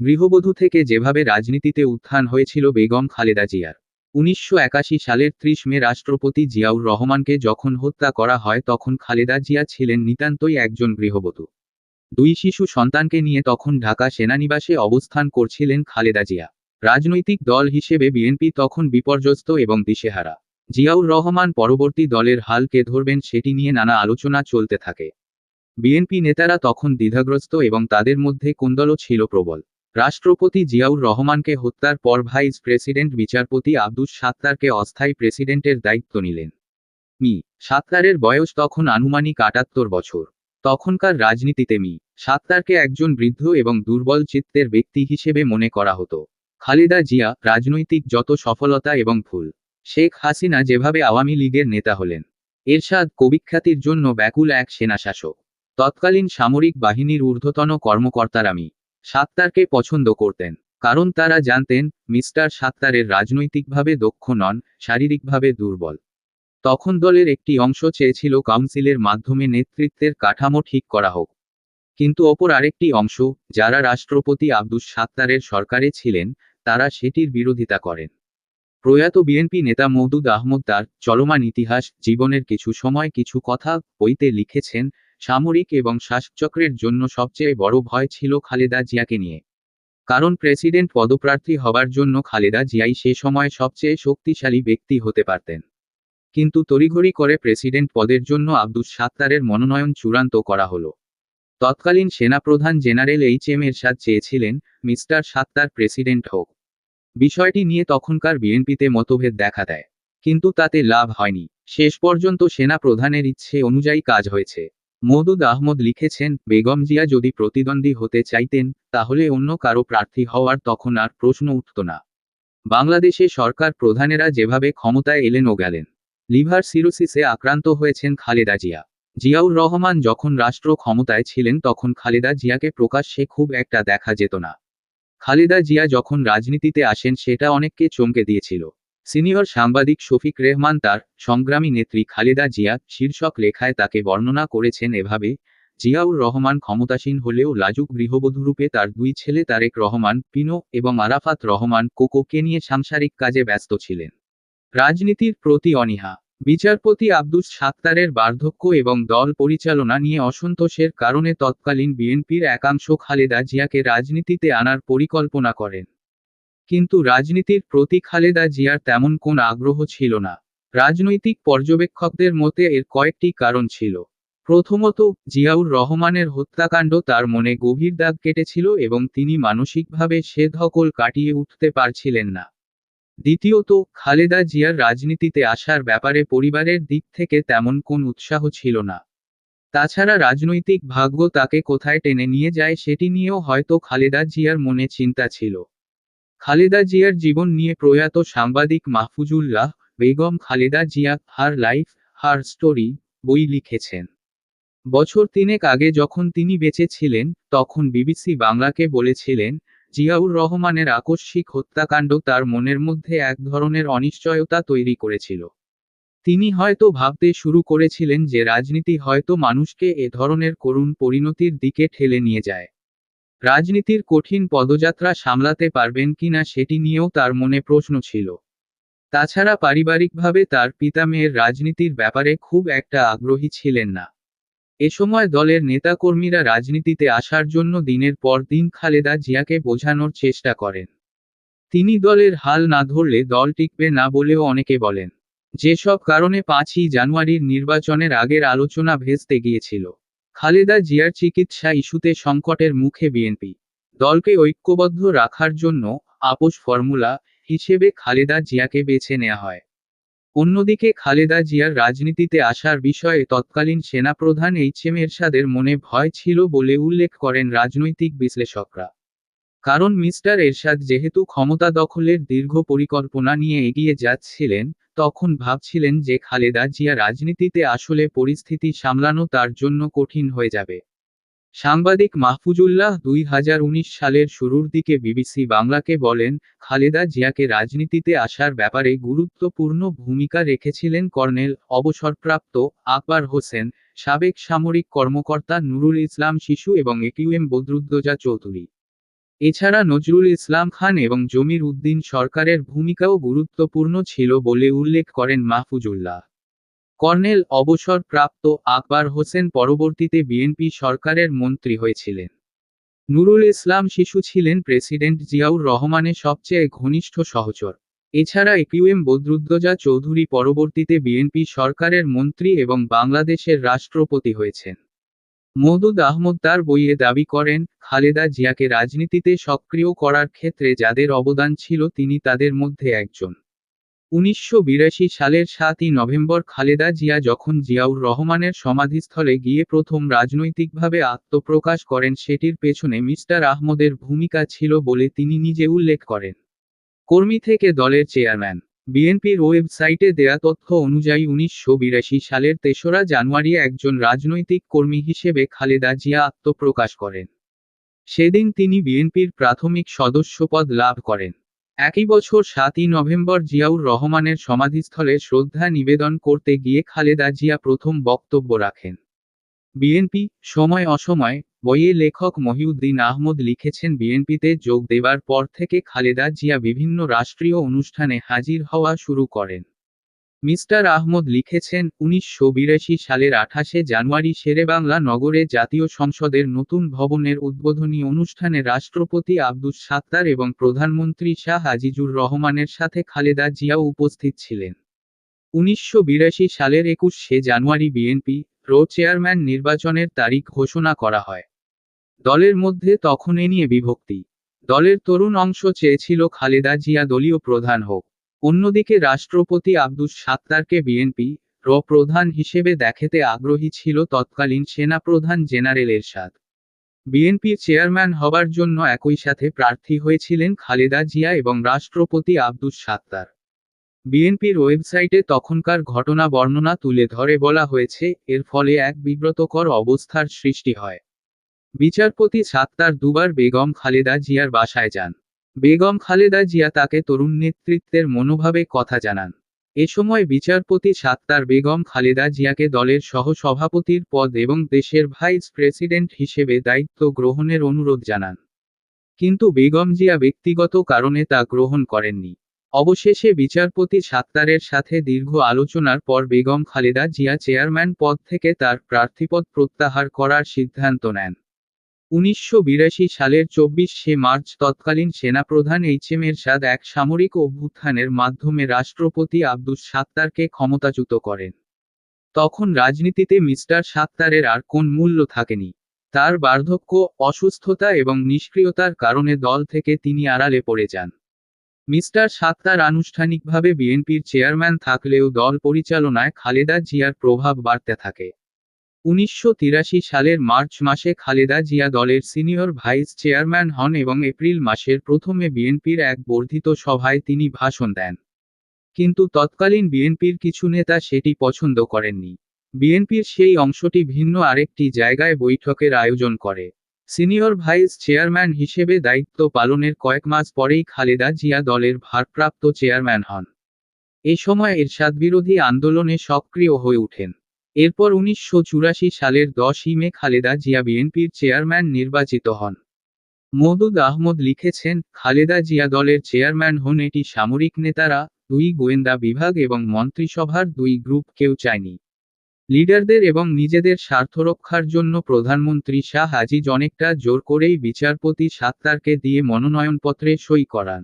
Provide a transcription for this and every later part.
গৃহবধূ থেকে যেভাবে রাজনীতিতে উত্থান হয়েছিল বেগম খালেদা জিয়ার। উনিশশো একাশি সালের ত্রিশ মে রাষ্ট্রপতি জিয়াউর রহমানকে যখন হত্যা করা হয় তখন খালেদা জিয়া ছিলেন নিতান্তই একজন গৃহবধূ। দুই শিশু সন্তানকে নিয়ে তখন ঢাকা সেনানিবাসে অবস্থান করছিলেন খালেদা জিয়া। রাজনৈতিক দল হিসেবে বিএনপি তখন বিপর্যস্ত এবং দিশেহারা। জিয়াউর রহমান পরবর্তী দলের হাল কে ধরবেন সেটি নিয়ে নানা আলোচনা চলতে থাকে। বিএনপি নেতারা তখন দ্বিধাগ্রস্ত এবং তাদের মধ্যে কুন্দলও ছিল প্রবল। রাষ্ট্রপতি জিয়াউর রহমানকে হত্যার পর ভাইস প্রেসিডেন্ট বিচারপতি আব্দুস সাত্তারকে অস্থায়ী প্রেসিডেন্টের দায়িত্ব নিলেন। মি. সাত্তারের বয়স তখন আনুমানিক আটাত্তর বছর। তখনকার রাজনীতিতে মি. সাত্তারকে একজন বৃদ্ধ এবং দুর্বল চিত্তের ব্যক্তি হিসেবে মনে করা হতো। খালেদা জিয়া রাজনৈতিক যত সফলতা এবং ভুল শেখ হাসিনা যেভাবে আওয়ামী লীগের নেতা হলেন, এরশাদ কবিখ্যাতির জন্য ব্যাকুল এক সেনাশাসক। তৎকালীন সামরিক বাহিনীর ঊর্ধ্বতন কর্মকর্তারা মি. সাত্তারকে পছন্দ করতেন, কারণ তারা জানতেন, মিস্টার সাত্তারের রাজনৈতিকভাবে দক্ষ নন, শারীরিকভাবে দুর্বল। তখন দলের একটি অংশ চেয়েছিল কাউন্সিলের মাধ্যমে নেতৃত্বের কাঠামো ঠিক করা হোক। কিন্তু অপর আরেকটি অংশ, যারা রাষ্ট্রপতি আব্দুস সাত্তারের সরকারে ছিলেন, তারা সেটির বিরোধিতা করেন। প্রয়াত বিএনপি নেতা মৌদুদ আহমদ তার চলমান ইতিহাস, জীবনের কিছু সময়, কিছু কথা বইতে লিখেছেন সামরিক এবং শাসকচক্রের জন্য সবচেয়ে বড় ভয় ছিল খালেদা জিয়াকে নিয়ে। কারণ প্রেসিডেন্ট পদপ্রার্থী হবার জন্য খালেদা জিয়াই সে সময় সবচেয়ে শক্তিশালী ব্যক্তি হতে পারতেন। কিন্তু তড়িঘড়ি করে প্রেসিডেন্ট পদের জন্য আব্দুস সাত্তারের মনোনয়ন চূড়ান্ত করা হলো। তৎকালীন সেনাপ্রধান জেনারেল এইচ এম এরশাদ চেয়েছিলেন, মিস্টার সাত্তার প্রেসিডেন্ট হোক। বিষয়টি নিয়ে তখনকার বিএনপিতে মতভেদ দেখা দেয়। কিন্তু তাতে লাভ হয়নি। শেষ পর্যন্ত সেনা প্রধানের ইচ্ছে অনুযায়ী কাজ হয়েছে। মওদুদ আহমদ লিখেছেন, বেগম জিয়া যদি প্রতিদ্বন্দ্বী হতে চাইতেন, তাহলে অন্য কারও প্রার্থী হওয়ার তখন আর প্রশ্ন উঠত না। বাংলাদেশে সরকার প্রধানেরা যেভাবে ক্ষমতায় এলেন ও গেলেন। লিভার সিরোসিসে আক্রান্ত হয়েছেন খালেদা জিয়া। জিয়াউর রহমান যখন রাষ্ট্র ক্ষমতায় ছিলেন তখন খালেদা জিয়াকে প্রকাশ্যে খুব একটা দেখা যেত না। খালেদা জিয়া যখন রাজনীতিতে আসেন সেটা অনেককে চমকে দিয়েছিল। সিনিয়র সাংবাদিক শফিক রেহমান তার সংগ্রামী নেত্রী খালেদা জিয়া শীর্ষক লেখায় তাকে বর্ণনা করেছেন এভাবে, জিয়াউর রহমান ক্ষমতাসীন হলেও লাজুক গৃহবধূরূপে তার দুই ছেলে তারেক রহমান, পিনো এবং আরাফাত রহমান, কোকোকে নিয়ে সাংসারিক কাজে ব্যস্ত ছিলেন। রাজনীতির প্রতি অনীহা, বিচারপতি আব্দুস সাত্তারের বার্ধক্য এবং দল পরিচালনা নিয়ে অসন্তোষের কারণে তৎকালীন বিএনপির একাংশ খালেদা জিয়াকে রাজনীতিতে আনার পরিকল্পনা করেন। কিন্তু রাজনীতির প্রতি খালেদা জিয়ার তেমন কোন আগ্রহ ছিল না। রাজনৈতিক পর্যবেক্ষকদের মতে এর কয়েকটি কারণ ছিল। প্রথমত, জিয়াউর রহমানের হত্যাকাণ্ড তার মনে গভীর দাগ কেটেছিল এবং তিনি মানসিকভাবে সে ধকল কাটিয়ে উঠতে পারছিলেন না। দ্বিতীয়ত, খালেদা জিয়ার রাজনীতিতে আসার ব্যাপারে পরিবারের দিক থেকে তেমন কোন উৎসাহ ছিল না। তাছাড়া রাজনৈতিক ভাগ্য তাকে কোথায় টেনে নিয়ে যায় সেটি নিয়েও হয়তো খালেদা জিয়ার মনে চিন্তা ছিল। খালেদা জিয়ার জীবন নিয়ে প্রয়াত সাংবাদিক Mahfuzullah Begum Khaleda Zia her life, her story বই লিখেছেন। বছর তিনেক আগে যখন তিনি বেঁচে ছিলেন তখন বিবিসি বাংলাকে বলেছিলেন, জিয়াউর রহমানের আকস্মিক হত্যাকাণ্ড তার মনের মধ্যে এক ধরনের অনিশ্চয়তা তৈরি করেছিল। তিনি হয়তো ভাবতে শুরু করেছিলেন যে রাজনীতি হয়তো মানুষকে এ ধরনের করুণ পরিণতির দিকে ঠেলে নিয়ে যায়। রাজনীতির কঠিন পদযাত্রা সামলাতে পারবেন কিনা সেটি নিয়েও তার মনে প্রশ্ন ছিল। তাছাড়া পারিবারিকভাবে তার পিতা মেয়ের রাজনীতির ব্যাপারে খুব একটা আগ্রহী ছিলেন না। এ সময় দলের নেতাকর্মীরা রাজনীতিতে আসার জন্য দিনের পর দিন খালেদা জিয়াকে বোঝানোর চেষ্টা করেন। তিনি দলের হাল না ধরলে দল টিকবে না বলেও অনেকে বলেন। যেসব কারণে পাঁচই জানুয়ারির নির্বাচনের আগের আলোচনা ভেস্তে গিয়েছিল। খালেদা জিয়ার চিকিৎসা ইস্যুতে সংকটের মুখে বিএনপি। দলকে ঐক্যবদ্ধ রাখার জন্য আপোষ ফর্মুলা হিসেবে খালেদা জিয়াকে বেছে নেওয়া হয়। অন্যদিকে খালেদা জিয়ার রাজনীতিতে আসার বিষয়ে তৎকালীন সেনাপ্রধান এইচ এম এরশাদের মনে ভয় ছিল বলে উল্লেখ করেন রাজনৈতিক বিশ্লেষকরা। কারণ মিস্টার এরশাদ যেহেতু ক্ষমতা দখলের দীর্ঘ পরিকল্পনা নিয়ে এগিয়ে যাচ্ছিলেন, তখন ভাবছিলেন যে খালেদা জিয়া রাজনীতিতে আসলে পরিস্থিতি সামলানো তার জন্য কঠিন হয়ে যাবে। সাংবাদিক মাহফুজুল্লাহ দুই হাজার উনিশ সালের শুরুর দিকে বিবিসি বাংলাকে বলেন, খালেদা জিয়াকে রাজনীতিতে আসার ব্যাপারে গুরুত্বপূর্ণ ভূমিকা রেখেছিলেন কর্নেল অবসরপ্রাপ্ত আকবর হোসেন, সাবেক সামরিক কর্মকর্তা নুরুল ইসলাম শিশু এবং একিউএম বদরুদ্দোজা চৌধুরী। এছাড়া নজরুল ইসলাম খান এবং জমির উদ্দিন সরকারের ভূমিকাও গুরুত্বপূর্ণ ছিল বলে উল্লেখ করেন মাহফুজুল্লাহ। কর্নেল অবসরপ্রাপ্ত আকবর হোসেন পরবর্তীতে বিএনপি সরকারের মন্ত্রী হয়েছিলেন। নুরুল ইসলাম শিশু ছিলেন প্রেসিডেন্ট জিয়াউর রহমানের সবচেয়ে ঘনিষ্ঠ সহচর। এছাড়া একিউএম বদরুদ্দোজা চৌধুরী পরবর্তীতে বিএনপি সরকারের মন্ত্রী এবং বাংলাদেশের রাষ্ট্রপতি হয়েছেন। মওদুদ আহমদ তার বইয়ে দাবি করেন, খালেদা জিয়াকে রাজনীতিতে সক্রিয় করার ক্ষেত্রে যাদের অবদান ছিল তিনি তাদের মধ্যে একজন। উনিশশো বিরাশি সালের সাতই নভেম্বর খালেদা জিয়া যখন জিয়াউর রহমানের সমাধিস্থলে গিয়ে প্রথম রাজনৈতিকভাবে আত্মপ্রকাশ করেন সেটির পেছনে মিস্টার আহমদের ভূমিকা ছিল বলে তিনি নিজে উল্লেখ করেন। কর্মী থেকে দলের চেয়ারম্যান বিএনপির ওয়েবসাইটে দেয়া তথ্য অনুযায়ী উনিশশো বিরাশি সালের তেসরা জানুয়ারি একজন রাজনৈতিক কর্মী হিসেবে খালেদা জিয়া আত্মপ্রকাশ করেন। সেদিন তিনি বিএনপির প্রাথমিক সদস্যপদ লাভ করেন। একই বছর সাতই নভেম্বর জিয়াউর রহমানের সমাধিস্থলে শ্রদ্ধা নিবেদন করতে গিয়ে খালেদা জিয়া প্রথম বক্তব্য রাখেন। বিএনপি, সময় অসময়, বইয়ে লেখক মহিউদ্দিন আহমদ লিখেছেন বিএনপিতে যোগ দেবার পর থেকে খালেদা জিয়া বিভিন্ন রাষ্ট্রীয় অনুষ্ঠানে হাজির হওয়া শুরু করেন। মিস্টার আহমদ লিখেছেন, উনিশশো বিরাশি সালের আঠাশে জানুয়ারি শেরেবাংলা নগরে জাতীয় সংসদের নতুন ভবনের উদ্বোধনী অনুষ্ঠানে রাষ্ট্রপতি আব্দুস সাত্তার এবং প্রধানমন্ত্রী শাহ আজিজুর রহমানের সাথে খালেদা জিয়াও উপস্থিত ছিলেন। উনিশশো বিরাশি সালের একুশে জানুয়ারি বিএনপি রো চেয়ারম্যান নির্বাচনের তারিখ ঘোষণা করা হয়। দলের মধ্যে তখন এ নিয়ে বিভক্তি। দলের তরুণ অংশ চেয়েছিল খালেদা জিয়া দলীয় প্রধান হোক। অন্যদিকে রাষ্ট্রপতি আব্দুস সাত্তারকে বিএনপি র প্রধান হিসেবে দেখেতে আগ্রহী ছিল তৎকালীন সেনাপ্রধান জেনারেল এরশাদ। বিএনপির চেয়ারম্যান হবার জন্য একই সাথে প্রার্থী হয়েছিলেন খালেদা জিয়া এবং রাষ্ট্রপতি আব্দুস সাত্তার। বিএনপির ওয়েবসাইটে তখনকার ঘটনা বর্ণনা তুলে ধরে বলা হয়েছে, এর ফলে এক বিব্রতকর অবস্থার সৃষ্টি হয়। বিচারপতি সাত্তার দুবার বেগম খালেদা জিয়ার বাসায় যান। বেগম খালেদা জিয়া তাকে তরুণ নেতৃত্বের মনোভাবে কথা জানান। এ সময় বিচারপতি সাত্তার বেগম খালেদা জিয়াকে দলের সহ-সভাপতির পদ এবং দেশের ভাইস প্রেসিডেন্ট হিসেবে দায়িত্ব গ্রহণের অনুরোধ জানান। কিন্তু বেগম জিয়া ব্যক্তিগত কারণে তা গ্রহণ করেননি। অবশেষে বিচারপতি সাত্তারের সাথে দীর্ঘ আলোচনার পর বেগম খালেদা জিয়া চেয়ারম্যান পদ থেকে তার প্রার্থীপদ প্রত্যাহার করার সিদ্ধান্ত নেন। উনিশশো বিরাশি সালের চব্বিশে মার্চ তৎকালীন সেনাপ্রধান এইচ এম এরশাদ এক সামরিক অভ্যুত্থানের মাধ্যমে রাষ্ট্রপতি আব্দুস সাত্তারকে ক্ষমতাচ্যুত করেন। তখন রাজনীতিতে মিস্টার সাত্তারের আর কোন মূল্য থাকেনি। তার বার্ধক্য, অসুস্থতা এবং নিষ্ক্রিয়তার কারণে দল থেকে তিনি আড়ালে পড়ে যান। মিস্টার সাত্তার আনুষ্ঠানিকভাবে বিএনপির চেয়ারম্যান থাকলেও দল পরিচালনায় খালেদা জিয়ার প্রভাব বাড়তে থাকে। উনিশশো তিরাশি সালের মার্চ মাসে খালেদা জিয়া দলের সিনিয়র ভাইস চেয়ারম্যান হন এবং এপ্রিল মাসের প্রথমে বিএনপির এক বর্ধিত সভায় তিনি ভাষণ দেন। কিন্তু তৎকালীন বিএনপির কিছু নেতা সেটি পছন্দ করেননি। বিএনপির সেই অংশটি ভিন্ন আরেকটি জায়গায় বৈঠকের আয়োজন করে। সিনিয়র ভাইস চেয়ারম্যান হিসেবে দায়িত্ব পালনের কয়েক মাস পরেই খালেদা জিয়া দলের ভারপ্রাপ্ত চেয়ারম্যান হন। এ সময় এরশাদ বিরোধী আন্দোলনে সক্রিয় হয়ে ওঠেন। এরপর উনিশশো চুরাশি সালের দশই মে খালেদা জিয়া বিএনপির চেয়ারম্যান নির্বাচিত হন। মওদুদ আহমদ লিখেছেন, খালেদা জিয়া দলের চেয়ারম্যান হন এটি সামরিক নেতারা, দুই গোয়েন্দা বিভাগ এবং মন্ত্রিসভার দুই গ্রুপ, কেউ চায়নি। লিডারদের এবং নিজেদের স্বার্থ রক্ষার জন্য প্রধানমন্ত্রী শাহ আজিজ অনেকটা জোর করেই বিচারপতি সাত্তারকে দিয়ে মনোনয়নপত্রে সই করান।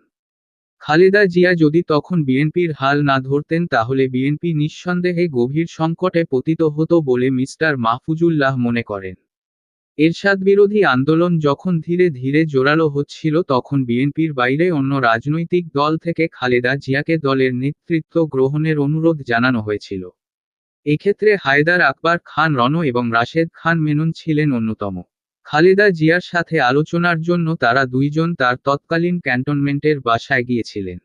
খালেদা জিয়া যদি তখন বিএনপির হাল না ধরতেন তাহলে বিএনপি নিঃসন্দেহে গভীর সংকটে পতিত হতো বলে মিস্টার মাহফুজুল্লাহ মনে করেন। এরশাদ বিরোধী আন্দোলন যখন ধীরে ধীরে জোরালো হচ্ছিল তখন বিএনপির বাইরে অন্য রাজনৈতিক দল থেকে খালেদা জিয়াকে দলের নেতৃত্ব গ্রহণের অনুরোধ জানানো হয়েছিল। এক্ষেত্রে হায়দার আকবর খান রণ এবং রাশেদ খান মেনন ছিলেন অন্যতম। খালেদা জিয়ার সাথে আলোচনার জন্য তারা দুইজন তার তৎকালীন ক্যান্টনমেন্টের বাসায় গিয়েছিলেন।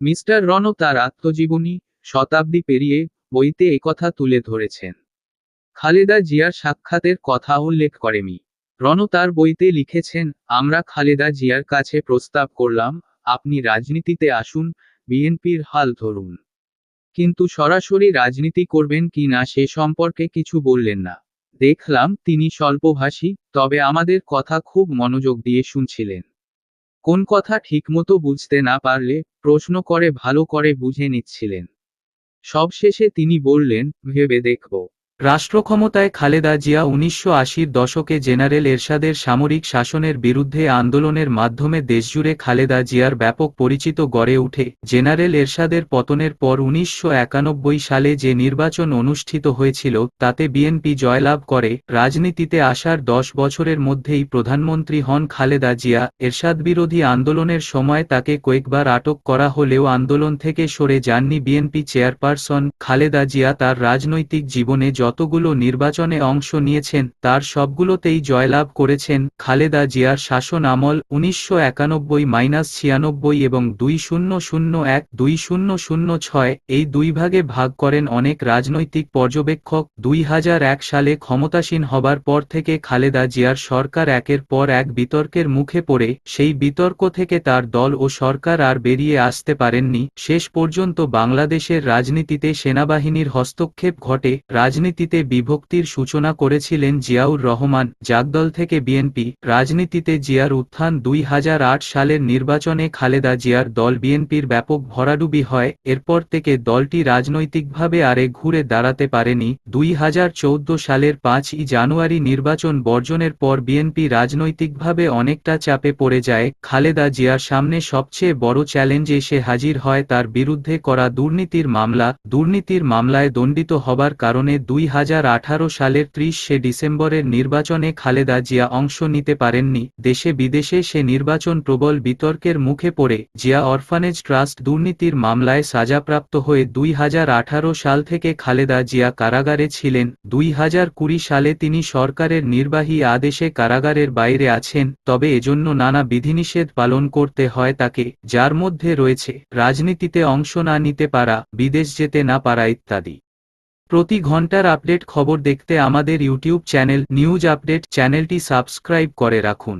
মিস্টার রণ তার আত্মজীবনী, শতাব্দী পেরিয়ে বইতে একথা তুলে ধরেছেন। খালেদা জিয়ার সাক্ষাতের কথা উল্লেখ করেমি রণ তার বইতে লিখেছেন, আমরা খালেদা জিয়ার কাছে প্রস্তাব করলাম, আপনি রাজনীতিতে আসুন, বিএনপির হাল ধরুন। কিন্তু সরাসরি রাজনীতি করবেন কি না সে সম্পর্কে কিছু বললেন না। দেখলাম তিনি স্বল্পভাষী, তবে আমাদের কথা খুব মনোযোগ দিয়ে শুনছিলেন। কোন কথা ঠিকমতো বুঝতে না পারলে প্রশ্ন করে ভালো করে বুঝে নিচ্ছিলেন। সবশেষে তিনি বললেন, ভেবে দেখব। রাষ্ট্রক্ষমতায় খালেদা জিয়া উনিশশো আশির দশকে জেনারেল এরশাদের সামরিক শাসনের বিরুদ্ধে আন্দোলনের মাধ্যমে দেশজুড়ে খালেদা জিয়ার ব্যাপক পরিচিত গড়ে উঠে জেনারেল এরশাদের পতনের পর উনিশশো একানব্বই সালে যে নির্বাচন অনুষ্ঠিত হয়েছিল, তাতে বিএনপি জয়লাভ করে। রাজনীতিতে আসার দশ বছরের মধ্যেই প্রধানমন্ত্রী হন খালেদা জিয়া। এরশাদ বিরোধী আন্দোলনের সময় তাকে কয়েকবার আটক করা হলেও আন্দোলন থেকে সরে যাননি বিএনপি চেয়ারপারসন খালেদা জিয়া। তার রাজনৈতিক জীবনে যতগুলো নির্বাচনে অংশ নিয়েছেন, তার সবগুলোতেই জয়লাভ করেছেন খালেদা জিয়ার শাসন আমল উনিশশো একানব্বই মাইনাস ছিয়ানব্বই এবং দুই শূন্য শূন্য এক দুই শূন্য শূন্য ছয়, এই দুই ভাগে ভাগ করেন অনেক রাজনৈতিক পর্যবেক্ষক। দুই হাজার এক সালে ক্ষমতাসীন হবার পর থেকে খালেদা জিয়ার সরকার একের পর এক বিতর্কের মুখে পড়ে, সেই বিতর্ক থেকে তার দল ও সরকার আর বেরিয়ে আসতে পারেননি। শেষ পর্যন্ত বাংলাদেশের রাজনীতিতে সেনাবাহিনীর হস্তক্ষেপ ঘটে, রাজনীতি রাজনীতিতে বিভক্তির সূচনা করেছিলেন জিয়াউর রহমান, জাগদল থেকে বিএনপি, রাজনীতিতে জিয়ার উত্থান দুই সালের নির্বাচনে খালেদা জিয়ার দল বিএনপির ব্যাপক ভরাডুবি হয়, এরপর থেকে দলটি রাজনৈতিকভাবে আরে ঘুরে দাঁড়াতে পারেনি, দুই সালের পাঁচই জানুয়ারি নির্বাচন বর্জনের পর বিএনপি রাজনৈতিকভাবে অনেকটা চাপে পড়ে যায়, খালেদা জিয়ার সামনে সবচেয়ে বড় চ্যালেঞ্জ এসে হাজির হয় তার বিরুদ্ধে করা দুর্নীতির মামলা, দুর্নীতির মামলায় দণ্ডিত হবার কারণে দুই হাজার আঠারো সালের ত্রিশে ডিসেম্বরের নির্বাচনে খালেদা জিয়া অংশ নিতে পারেননি। দেশে বিদেশে সে নির্বাচন প্রবল বিতর্কের মুখে পড়ে। জিয়া অরফানেজ ট্রাস্ট দুর্নীতির মামলায় সাজাপ্রাপ্ত হয়ে দুই হাজার আঠারো সাল থেকে খালেদা জিয়া কারাগারে ছিলেন। দুই হাজার কুড়ি সালে তিনি সরকারের নির্বাহী আদেশে কারাগারের বাইরে আছেন, তবে এজন্য নানা বিধিনিষেধ পালন করতে হয় তাকে, যার মধ্যে রয়েছে, রাজনীতিতে অংশ না নিতে পারা, বিদেশ যেতে না পারা ইত্যাদি। প্রতি ঘণ্টার আপডেট খবর দেখতে আমাদের ইউটিউব চ্যানেল নিউজ আপডেট চ্যানেলটি সাবস্ক্রাইব করে রাখুন।